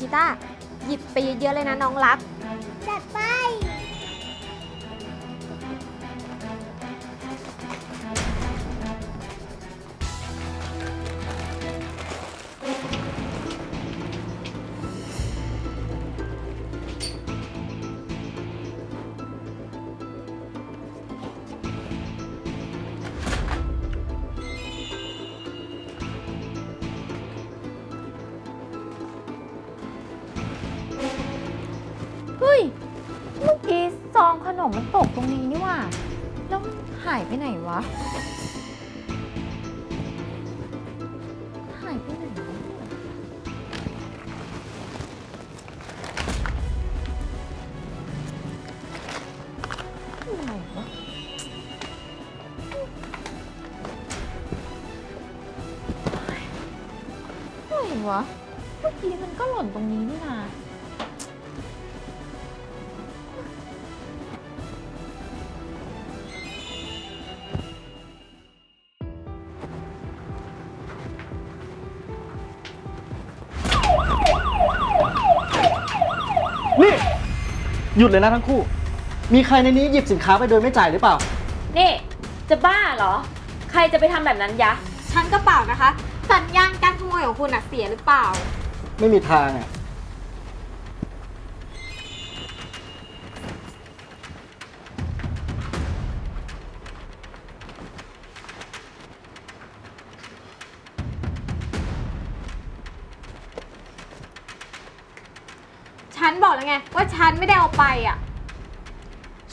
ชิต้าหยิบไปเยอะๆเลยนะน้องรัก จัดไป ไหนวะเมื่อกี้มันก็หล่นตรงนี้นี่นานี่ หยุดเลยนะทั้งคู่ มีใครในนี้หยิบสินค้าไปโดยไม่จ่ายหรือเปล่า นี่ จะบ้าเหรอ ใครจะไปทำแบบนั้นยะ ฉันก็เปล่านะคะ สัญญาณ การขโมยของคุณอะเสียหรือเปล่า ไม่มีทางอะ ฉันบอกแล้วไง ว่าฉันไม่ได้เอาไปอะ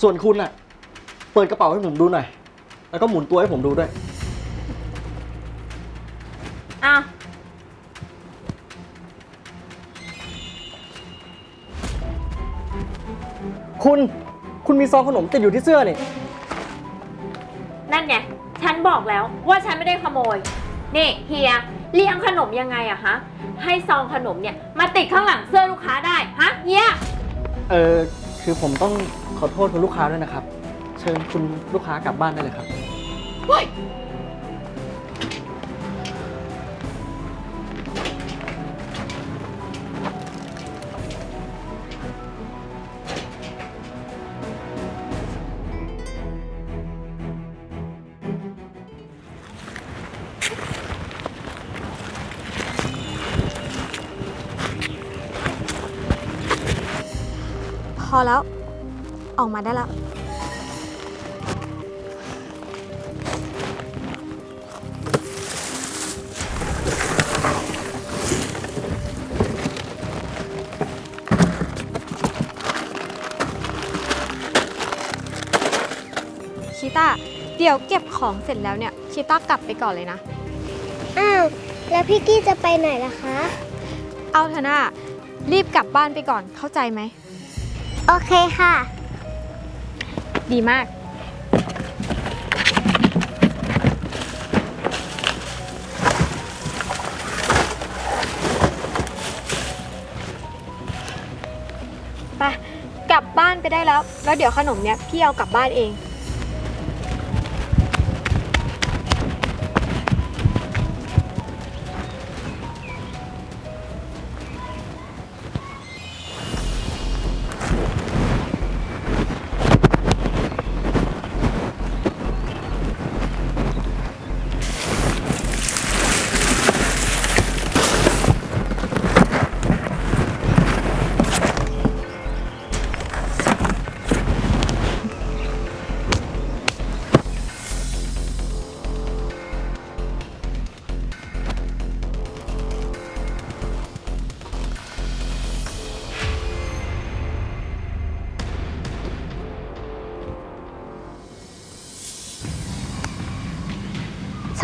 ส่วนคุณอะ เปิดกระเป๋าให้ผมดูหน่อย แล้วก็หมุนตัวให้ผมดูด้วย มีซองขนมติดอยู่ที่เสื้อนี่ นั่นไง ฉันบอกแล้วว่าฉันไม่ได้ขโมย นี่เฮียเลี้ยงขนมยังไงอะฮะ ให้ซองขนมเนี่ยมาติดข้างหลังเสื้อลูกค้าได้ ฮะเฮีย เออคือผมต้องขอโทษคุณลูกค้าด้วยนะครับ เชิญคุณลูกค้ากลับบ้านได้เลยครับพ อแล้ว ออกมาได้แล้วชิต้าเดี๋ยวเก็บของเสร็จแล้วเนี่ยชิต้ากลับไปก่อนเลยนะ อ้าว แล้วพี่กี้จะไปไหนล่ะคะ เอาเถอะนะรีบกลับบ้านไปก่อนเข้าใจไหม โอเคค่ะ ดีมาก ไป กลับบ้านไปได้แล้ว แล้วเดี๋ยวขนมเนี้ยพี่เอากลับบ้านเอง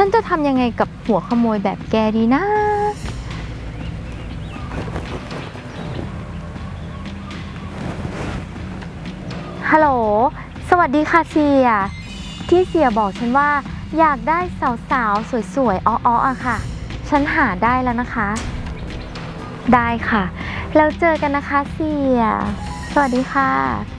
ฉันจะทำยังไงกับหัวขโมยแบบแกดีนะ ฮัลโหล สวัสดีค่ะเสีย ที่เสียบอกฉันว่าอยากได้สาวๆ สวยๆ อ้อๆอะค่ะ ฉันหาได้แล้วนะคะ ได้ค่ะ แล้วเจอกันนะคะเสีย สวัสดีค่ะ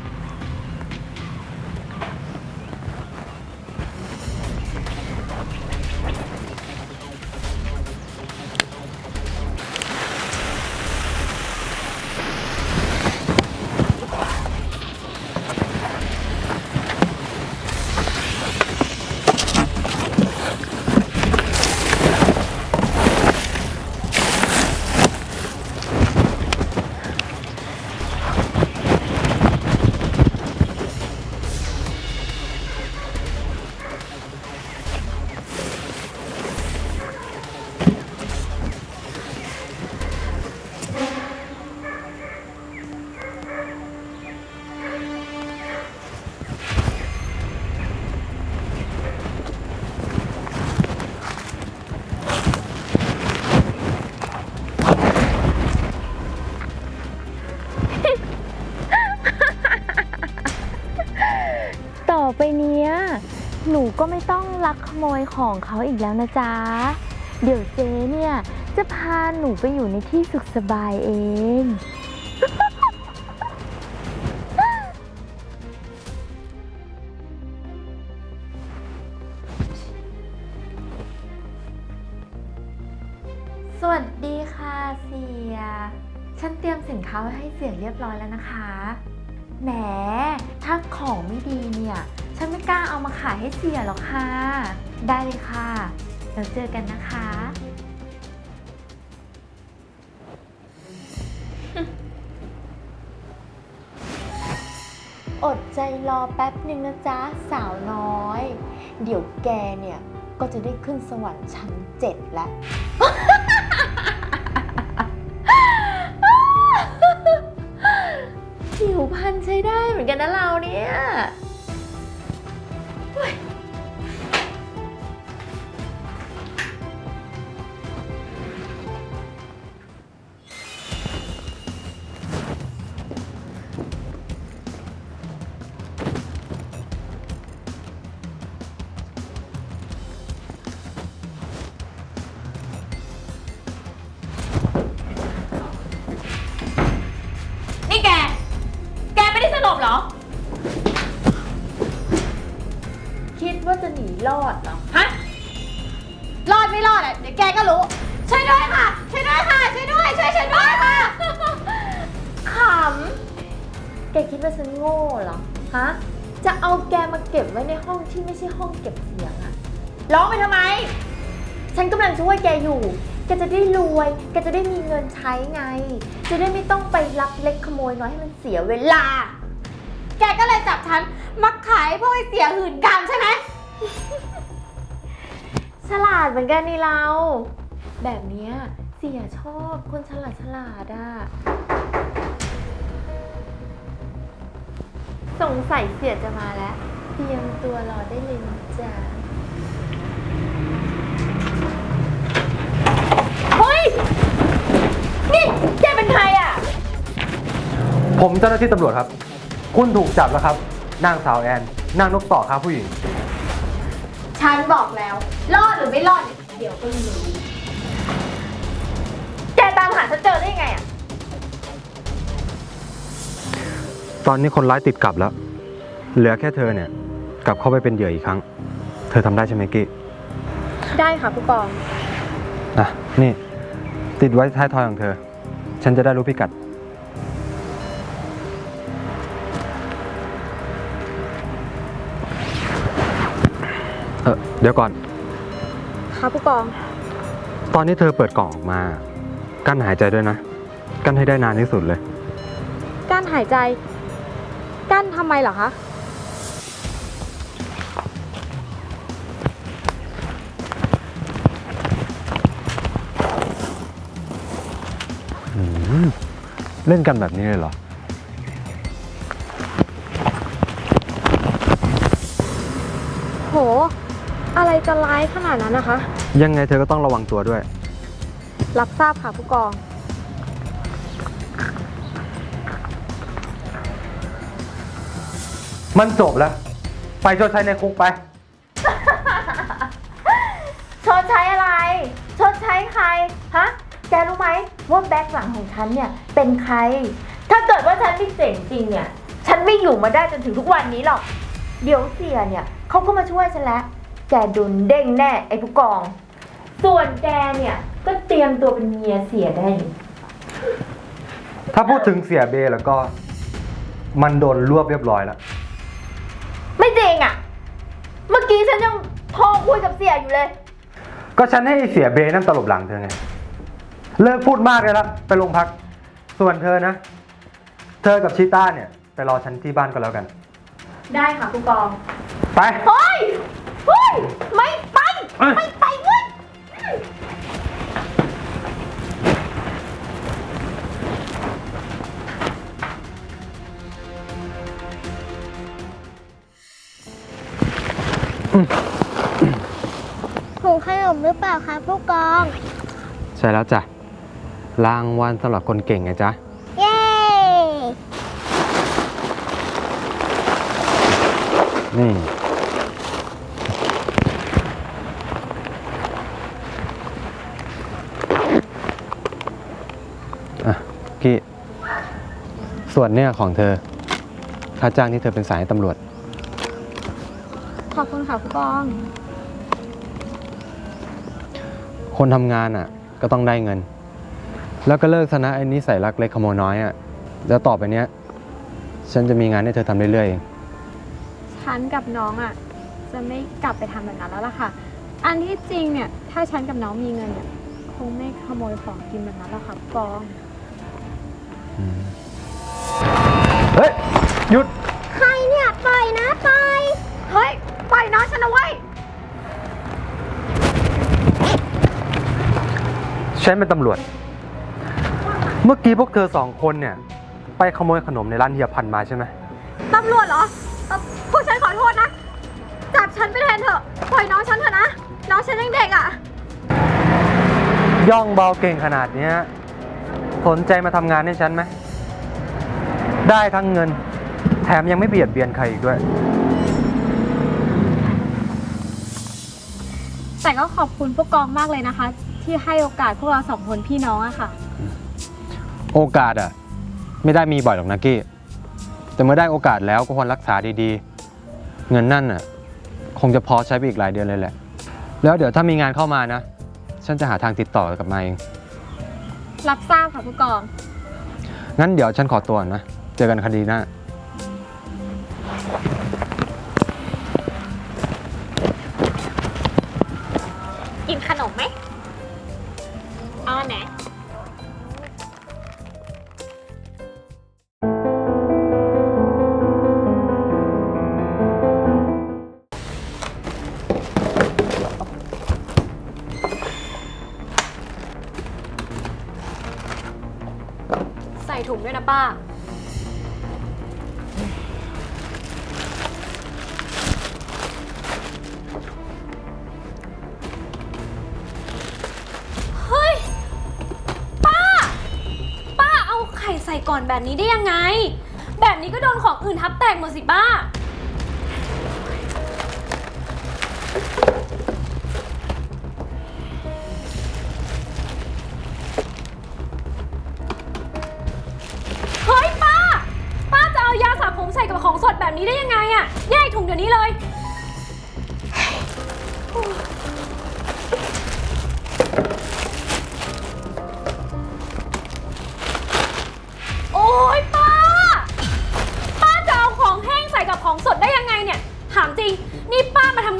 ก็ไม่ต้องลักขโมยของเขาอีกแล้วนะจ๊ะ เดี๋ยวเจ๊เนี่ย จะพาหนูไปอยู่ในที่สุขสบายเอง สวัสดีค่ะเสีย ฉันเตรียมสินค้าไว้ให้เสียเรียบร้อยแล้วนะคะ แหม ถ้าของไม่ดีเนี่ย ฉันไม่กล้าเอามาขายให้เสียหรอกค่ะ ได้เลยค่ะแล้วเจอกันนะคะ อดใจรอแป๊บหนึ่งนะจ๊ะ สาวน้อย เดี๋ยวแกเนี่ย ก็จะได้ขึ้นสวรรค์ชั้นเจ็ดแล้ว ผิวพรรณใช้ได้เหมือนกันนะเราเนี่ย ช่วยแกอยู่ แกจะได้รวย แกจะได้มีเงินใช้ไง จะได้ไม่ต้องไปลักเล็กขโมยน้อยให้มันเสียเวลา แกก็เลยจับฉันมาขายพวกไอ้เสียหื่นกามใช่ไหม ฉลาดเหมือนกันนี่เรา แบบเนี้ยเสียชอบคนฉลาดฉลาดอะสงสัยเสียจะมาแล้ว เตรียมตัวรอได้เลยนะจ๊ะ ผมเจ้าหน้าที่ตำรวจครับ คุณถูกจับแล้วครับ นางสาวแอน นางนกต่อครับผู้หญิง ฉันบอกแล้ว รอดหรือไม่รอดเนี่ยเดี๋ยวก็รู้ แกตามหาฉันเจอได้ยังไงอะตอนนี้คนร้ายติดกลับแล้ว เหลือแค่เธอเนี่ย กลับเข้าไปเป็นเหยื่ออีกครั้ง เธอทำได้ใช่ไหมกี้ได้ค่ะผู้กองอะนี่ ติดไว้ท้ายทอยของเธอ ฉันจะได้รู้พิกัด เออเดี๋ยวก่อนค่ะผู้กอง ตอนนี้เธอเปิดกล่องออกมา กั้นหายใจด้วยนะ กั้นให้ได้นานที่สุดเลย กั้นหายใจ กั้นทำไมเหรอคะอืมเล่นกันแบบนี้เลยเหรอ อะไรจะร้ายขนาดนั้นนะคะ ยังไงเธอก็ต้องระวังตัวด้วย รับทราบค่ะผู้กอง มันจบแล้ว ไปชดใช้ในคุกไป ชดใช้อะไร ชดใช้ใคร ฮะ แกรู้ไหมว่าแบ็คหลังของฉันเนี่ยเป็นใคร ถ้าเกิดว่าฉันไม่เจ๋งจริงเนี่ย ฉันไม่อยู่มาได้จนถึงทุกวันนี้หรอก เดี๋ยวเสียเนี่ยเขาก็มาช่วยฉันแล้ว แกโดนเด้งแน่ไอ้ผู้กอง ส่วนแกเนี่ยก็เตรียมตัวเป็นเมียเสียได้เลยถ้าพูดถึงเสียเบแล้วก็ มันโดนรวบเรียบร้อยแล้ว ไม่จริงอะ่ะ เมื่อกี้ฉันยังโทรคุยกับเสียอยู่เลย ก็ฉันให้เสียเบนั่นตลบหลังเธอไง เลิกพูดมากเลยละไปโรงพัก ส่วนเธอนะ เธอกับชิต้าเนี่ย ไปรอฉันที่บ้านก็แล้วกัน ได้ค่ะผู้กอง ไปเฮ้ยเฮ้ย ไม่ไป เอ้ย ไม่ไปเว้ยถุงขนมหรือเปล่าคะผู้กอง ใช่แล้วจ้ะ รางวัลสำหรับคนเก่งไงจ๊ะ เย้ นี่ กี้ ส่ วนเนี่ยของเธอค่าจ้างที่เธอเป็นสายให้ตำรวจ ขอบคุณค่ะผู้กอง คนทำงานอะ ก็ต้องได้เงิน แล้วก็เลิกซะนะไอ้นิสัยรักเล็กขโมยน้อยอะแล้วต่อไปเนี้ย ฉันจะมีงานให้เธอทำเรื่อยๆเองฉันกับน้องอะ จะไม่กลับไปทำแบบนั้นแล้วล่ะค่ะ อันที่จริงเนี่ย ถ้าฉันกับน้องมีเงินเนี่ย คงไม่ขโมยของกินแบบนั้นแล้วค่ะผู้กองเฮ้ย หยุด ใครเนี่ยปล่อยนะปล่อยเฮ้ยปล่อยน้องฉันเอาไว้ฉันเป็นตำรวจ เมื่อกี้พวกเธอสองคนเนี่ย ไปขโมยขนมในร้านเฮียพันธุ์มาใช่ไหม ตำรวจเหรอเอ่อพวกฉันขอโทษนะ จับฉันไปแทนเถอะ ปล่อยน้องฉันเถอะนะ น้องฉันยังเด็กอะ ย่องเบาเก่งขนาดเนี้ยสนใจมาทำงานให้ฉันไหม ได้ทั้งเงิน แถมยังไม่เบียดเบียนใครอีกด้วย แต่ก็ขอบคุณผู้กองมากเลยนะคะ ที่ให้โอกาสพวกเราสองคนพี่น้องอะค่ะ โอกาสอะ ไม่ได้มีบ่อยหรอกนะกี้ แต่เมื่อได้โอกาสแล้วก็ควรรักษาดีๆ เงินนั่นอะ คงจะพอใช้ไปอีกหลายเดือนเลยแหละ แล้วเดี๋ยวถ้ามีงานเข้ามานะ ฉันจะหาทางติดต่อกลับมาเอง รับทราบค่ะผู้กอง งั้นเดี๋ยวฉันขอตัวก่อนนะ เจอกันคดีหน้า่อนแบบนี้ได้ยังไง แบบนี้ก็โดนของอื่นทับแตกหมดสิป้า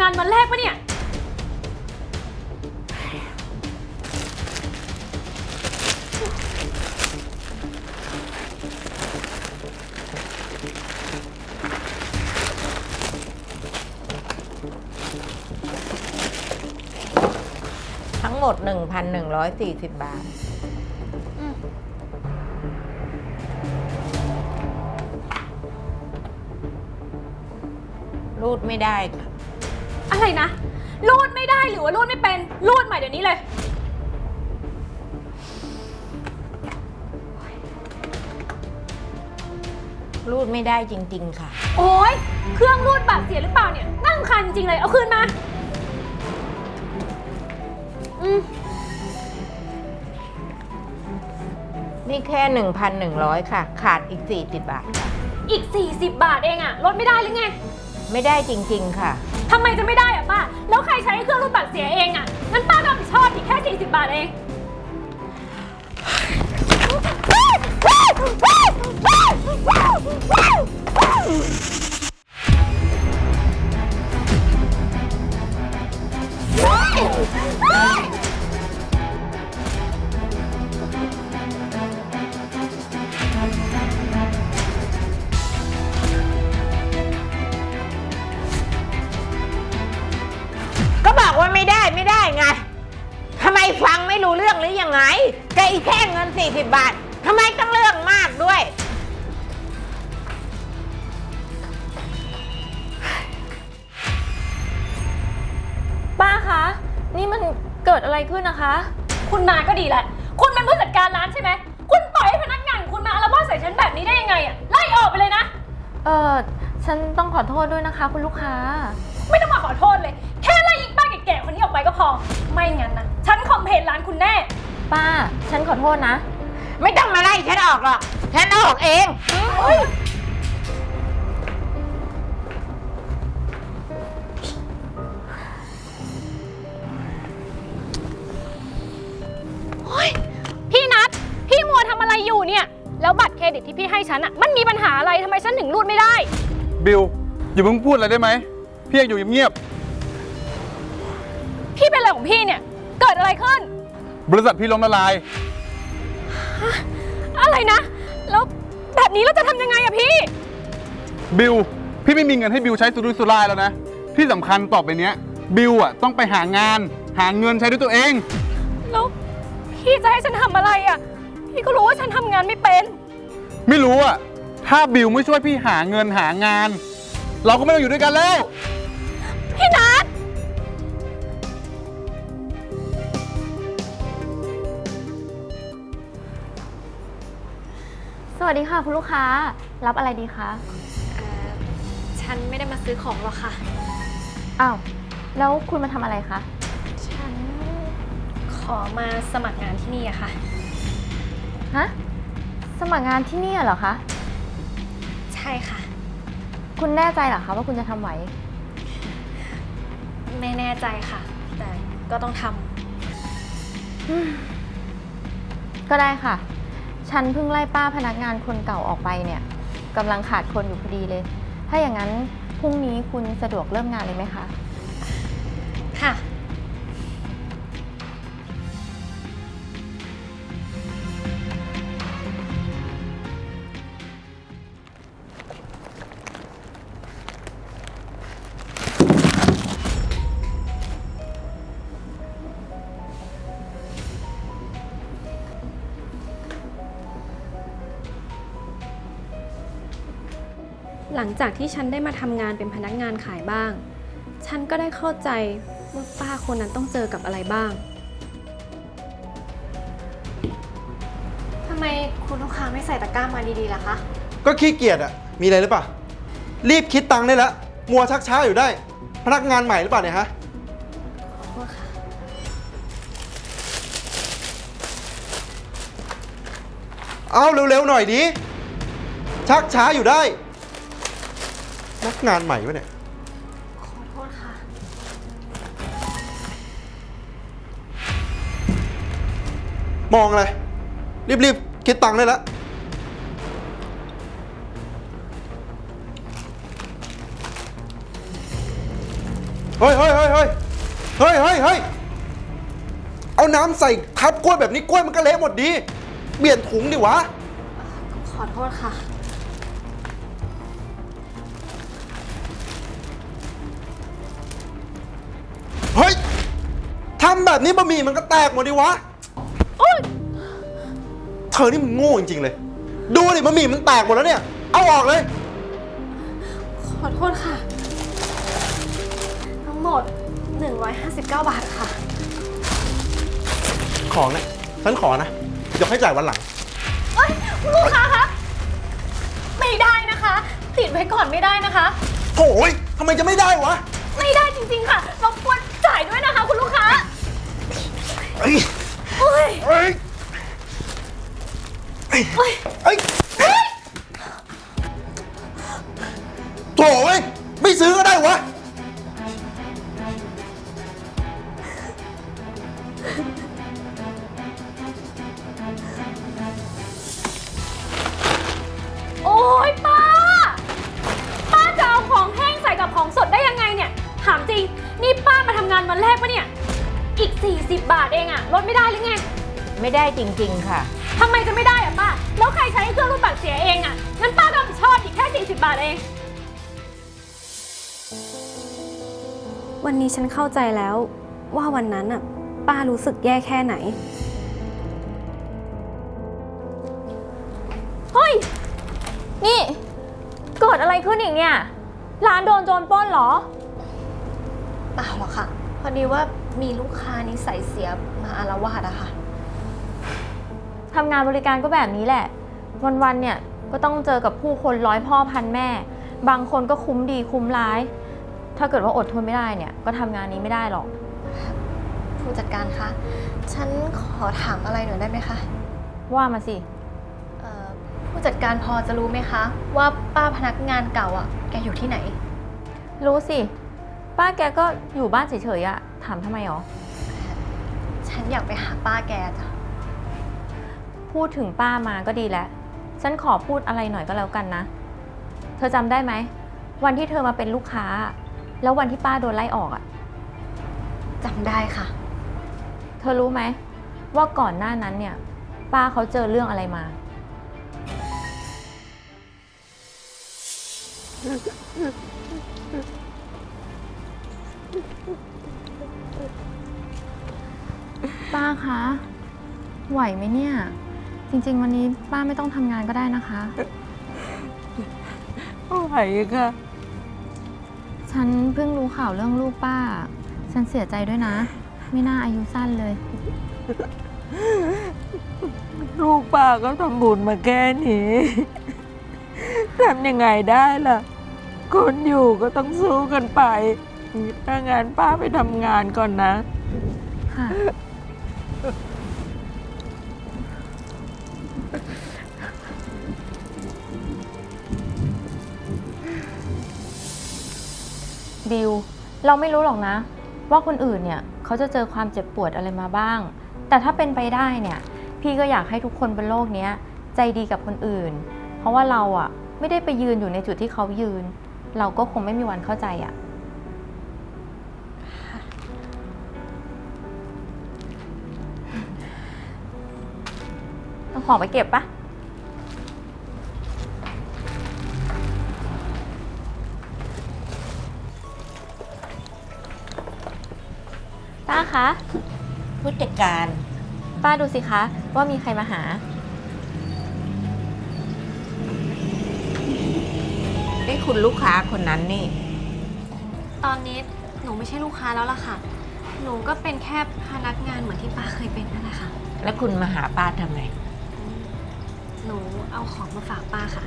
ามาทำงานวันแรกปะเนี่ย ทั้งหมด 1,140 บาท รูดไม่ได้ค่ะ อะไรนะ รูดไม่ได้หรือว่ารูดไม่เป็น รูดใหม่เดี๋ยวนี้เลย รูดไม่ได้จริง ๆ ค่ะ โอ๊ยเครื่องรูดบัตรเสียหรือเปล่าเนี่ยน่ารำคาญจริงๆเลย เอาคืนมา อืมนี่แค่ 1,100 ค่ะ ขาดอีก 40 บาทค่ะอีก 40 บาทเองอะลดไม่ได้หรือไง ไม่ได้จริง ๆ ค่ะ ทำไมจะไม่ได้อะป้า แล้วใครใช้เครื่องรูดบัตรเสียเองอะงั้นป้าก็รับผิดชอบอีกแค่ 40 บาทเองก็ ไม่ได้ไงทำไมฟังไม่รู้เรื่องหรือยังไงแกอีกแค่เงิน 40 บาททำไมต้องเรื่องมากด้วย ป้าคะ นี่มันเกิดอะไรขึ้นนะคะ คุณมาก็ดีแหละ คุณเป็นผู้จัดการร้านใช่ไหม คุณปล่อยให้พนักงานของคุณมาอาละวาดใส่ฉันแบบนี้ได้ยังไงอะไล่ออกไปเลยนะ เออฉันต้องขอโทษด้วยนะคะ คุณลูกค้า ไม่ต้องมาขอโทษเลย แค่ไล่ยิงป้าแก่ๆคนนี้ออกไปก็พอ ไม่งั้นนะ ฉันคอมเพลนร้านคุณแน่ ป้า ฉันขอโทษนะ ไม่ต้องมาไล่ฉันออกหรอก ฉันออกเองพี่นัทพี่มัวทำอะไรอยู่เนี่ย แล้วบัตรเครดิตที่พี่ให้ฉันอะมันมีปัญหาอะไรทำไมฉันถึงรูดไม่ได้ บิลอย่าเพิ่งพูดอะไรได้ไหมพี่ยังอยู่เงียบพี่ พี่เนี่ย เกิดอะไรขึ้นๆบริษัทพี่ล้มละลาย อะไรนะ แล้วแบบนี้เราจะทำยังไงอะพี่ บิล พี่ไม่มีเงินให้บิลใช้สุรุ่ยสุร่ายแล้วนะ ที่สำคัญต่อไปเนี้ย บิลอะต้องไปหางาน หาเงินใช้ด้วยตัวเอง แล้วพี่จะให้ฉันทำอะไรอะพี่ก็รู้ว่าฉันทำงานไม่เป็น ไม่รู้อะ ถ้าบิลไม่ช่วยพี่หาเงินหางาน เราก็ไม่ต้องอยู่ด้วยกันแล้ว พี่นั วัสดีค่ะ คุณลูกค้า รับอะไรดีคะฉันไม่ได้มาซื้อของหรอกค่ะ อ้าวแล้วคุณมาทำอะไรคะฉันขอมาสมัครงานที่นี่อะค่ะ ฮะสมัครงานที่นี่เหรอคะใช่ค่ะ คุณแน่ใจเหรอคะว่าคุณจะทำไหวไม่แน่ใจค่ะ แต่ก็ต้องทำก็ได้ค่ะ ฉันเพิ่งไล่ป้าพนักงานคนเก่าออกไปเนี่ยกำลังขาดคนอยู่พอดีเลย ถ้าอย่างนั้นพรุ่งนี้คุณสะดวกเริ่มงานเลยไหมคะค่ะ หลังจากที่ฉันได้มาทำงานเป็นพนักงานขายบ้าง ฉันก็ได้เข้าใจว่าป้าคนนั้นต้องเจอกับอะไรบ้างทำไมคุณลูกค้าไม่ใส่ตะกร้ามาดีๆล่ะคะ ก็ขี้เกียจอะมีอะไรหรือเปล่า รีบคิดตังค์ได้แล้วมัวชักช้าอยู่ได้ พนักงานใหม่หรือเปล่าเนี่ยฮะ ขอโทษค่ะ เอาเร็วๆหน่อยดิ ชักช้าอยู่ได้ นักงานใหม่วะเนี่ย ขอโทษค่ะ มองอะไร รีบๆ คิดตังค์ได้แล้ว เฮ้ยเฮ้ยเฮ้ยเฮ้ยเฮ้ยเฮ้ยเฮ้ยเอาน้ำใส่ทับกล้วยแบบนี้กล้วยมันก็เละหมดดี เปลี่ยนถุงดิวะ ขอโทษค่ะ เฮ้ยทำแบบนี้บะหมี่มันก็แตกหมดดิวะเธอนี่มันโง่จริงๆเลย ดูดิบะหมี่มันแตกหมดแล้วเนี่ย เอาออกเลย ขอโทษค่ะ ทั้งหมด 159 บาทค่ะ ของเนี่ยฉันขอนะยกให้จ่ายวันหลัง เอ้ยคุณลูกค้าคะ ไม่ได้นะคะ ติดไว้ก่อนไม่ได้นะคะโอ้ยทำไมจะไม่ได้วะ ไม่ได้จริงๆค่ะรบกวน จ่ายด้วยนะคะ คุณลูกค้าเอ้ยเฮ้ยเอ้ยเอ้ยเอ้ยโถ่เว้ยไม่ซื้อก็ได้วะ เองอะลดไม่ได้หรือไง ไม่ได้จริง ๆ ค่ะ ทำไมจะไม่ได้อะป้า แล้วใครใช้เครื่องรูดบัตรเสียเองอะงั้นป้าก็รับผิดชอบอีกแค่ 40 บาทเอง วันนี้ฉันเข้าใจแล้วว่าวันนั้นน่ะป้ารู้สึกแย่แค่ไหน เฮ้ย นี่ เกิดอะไรขึ้นอีกเนี่ย ร้านโดนโจรปล้นเหรอ เปล่าหรอกค่ะ พอดีว่ามีลูกค้านิสัยเสีย มาอารวาสอะค่ะ ทำงานบริการก็แบบนี้แหละ วันๆเนี่ยก็ต้องเจอกับผู้คนร้อยพ่อพันแม่ บางคนก็คุ้มดีคุ้มร้าย ถ้าเกิดว่าอดทนไม่ได้เนี่ย ก็ทำงานนี้ไม่ได้หรอก ผู้จัดการคะ ฉันขอถามอะไรหน่อยได้ไหมคะว่ามาสิ เอ่อผู้จัดการพอจะรู้ไหมคะ ว่าป้าพนักงานเก่าอะแกอยู่ที่ไหน รู้สิ ป้าแกก็อยู่บ้านเฉยๆอะถามทำไมหรอ ฉันอยากไปหาป้าแกจ้ะ พูดถึงป้ามาก็ดีแล้ว ฉันขอพูดอะไรหน่อยก็แล้วกันนะ เธอจำได้ไหม วันที่เธอมาเป็นลูกค้า แล้ววันที่ป้าโดนไล่ออกอะจำได้ค่ะ เธอรู้ไหม ว่าก่อนหน้านั้นเนี่ย ป้าเขาเจอเรื่องอะไรมา คะ ไหวไหมเนี่ย จริง ๆ วันนี้ป้าไม่ต้องทำงานก็ได้นะคะ ไหวค่ะ ฉันเพิ่งรู้ข่าวเรื่องลูกป้า ฉันเสียใจด้วยนะ ไม่น่าอายุสั้นเลย ลูกป้าก็ทำบุญมาแค่นี้ทำยังไงได้ล่ะ คนอยู่ก็ต้องสู้กันไปถ้างั้นป้าไปทำงานก่อนนะ ค่ะ เราไม่รู้หรอกนะ ว่าคนอื่นเนี่ยเขาจะเจอความเจ็บปวดอะไรมาบ้าง แต่ถ้าเป็นไปได้เนี่ย พี่ก็อยากให้ทุกคนบนโลกเนี้ยใจดีกับคนอื่น เพราะว่าเราอะไม่ได้ไปยืนอยู่ในจุดที่เขายืน เราก็คงไม่มีวันเข้าใจอะต้องของไปเก็บปะ ป้าคะผู้จัดการ ป้าดูสิคะว่ามีใครมาหา ได้คุณลูกค้าคนนั้นนี่ ตอนนี้หนูไม่ใช่ลูกค้าแล้วล่ะค่ะ หนูก็เป็นแค่พนักงานเหมือนที่ป้าเคยเป็นนั่นแหละค่ะ แล้วคุณมาหาป้าทำไม หนูเอาของมาฝากป้าค่ะ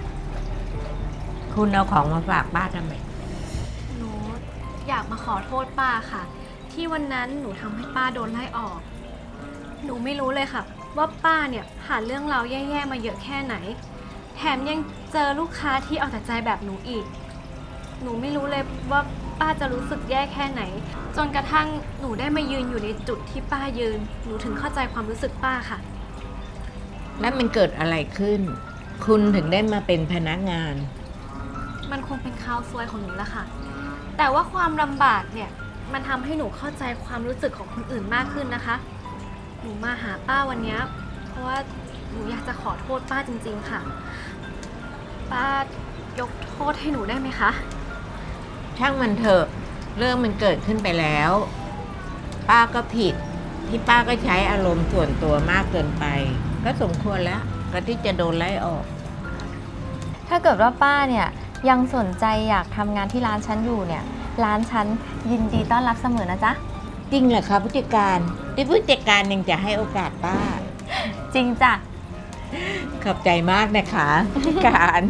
คุณเอาของมาฝากป้าทำไม หนูอยากมาขอโทษป้าค่ะ ที่วันนั้นหนูทำให้ป้าโดนไล่ออก หนูไม่รู้เลยค่ะ ว่าป้าเนี่ยผ่านเรื่องราวแย่ๆมาเยอะแค่ไหน แถมยังเจอลูกค้าที่เอาแต่ใจแบบหนูอีก หนูไม่รู้เลยว่าป้าจะรู้สึกแย่แค่ไหน จนกระทั่งหนูได้มายืนอยู่ในจุดที่ป้ายืน หนูถึงเข้าใจความรู้สึกป้าค่ะ แล้วมันเกิดอะไรขึ้น คุณถึงได้มาเป็นพนักงาน มันคงเป็นข่าวซวยของหนูละค่ะ แต่ว่าความลำบากเนี่ย มันทำให้หนูเข้าใจความรู้สึกของคนอื่นมากขึ้นนะคะ หนูมาหาป้าวันเนี้ยเพราะว่าหนูอยากจะขอโทษป้าจริง ๆ ค่ะ ป้ายกโทษให้หนูได้ไหมคะ ช่างมันเถอะเรื่องมันเกิดขึ้นไปแล้ว ป้าก็ผิดที่ป้าก็ใช้อารมณ์ส่วนตัวมากเกินไป ก็สมควรแล้วก็ที่จะโดนไล่ออก ถ้าเกิดว่าป้าเนี่ยยังสนใจอยากทำงานที่ร้านฉันอยู่เนี่ย ร้านฉันยินดีต้อนรับเสมอนะจ๊ะ จริงเหรอคะผู้จัดการที่ผู้จัดการยังจะให้โอกาสป้า จริงจ้ะ ขอบใจมากนะคะผู้จัดการ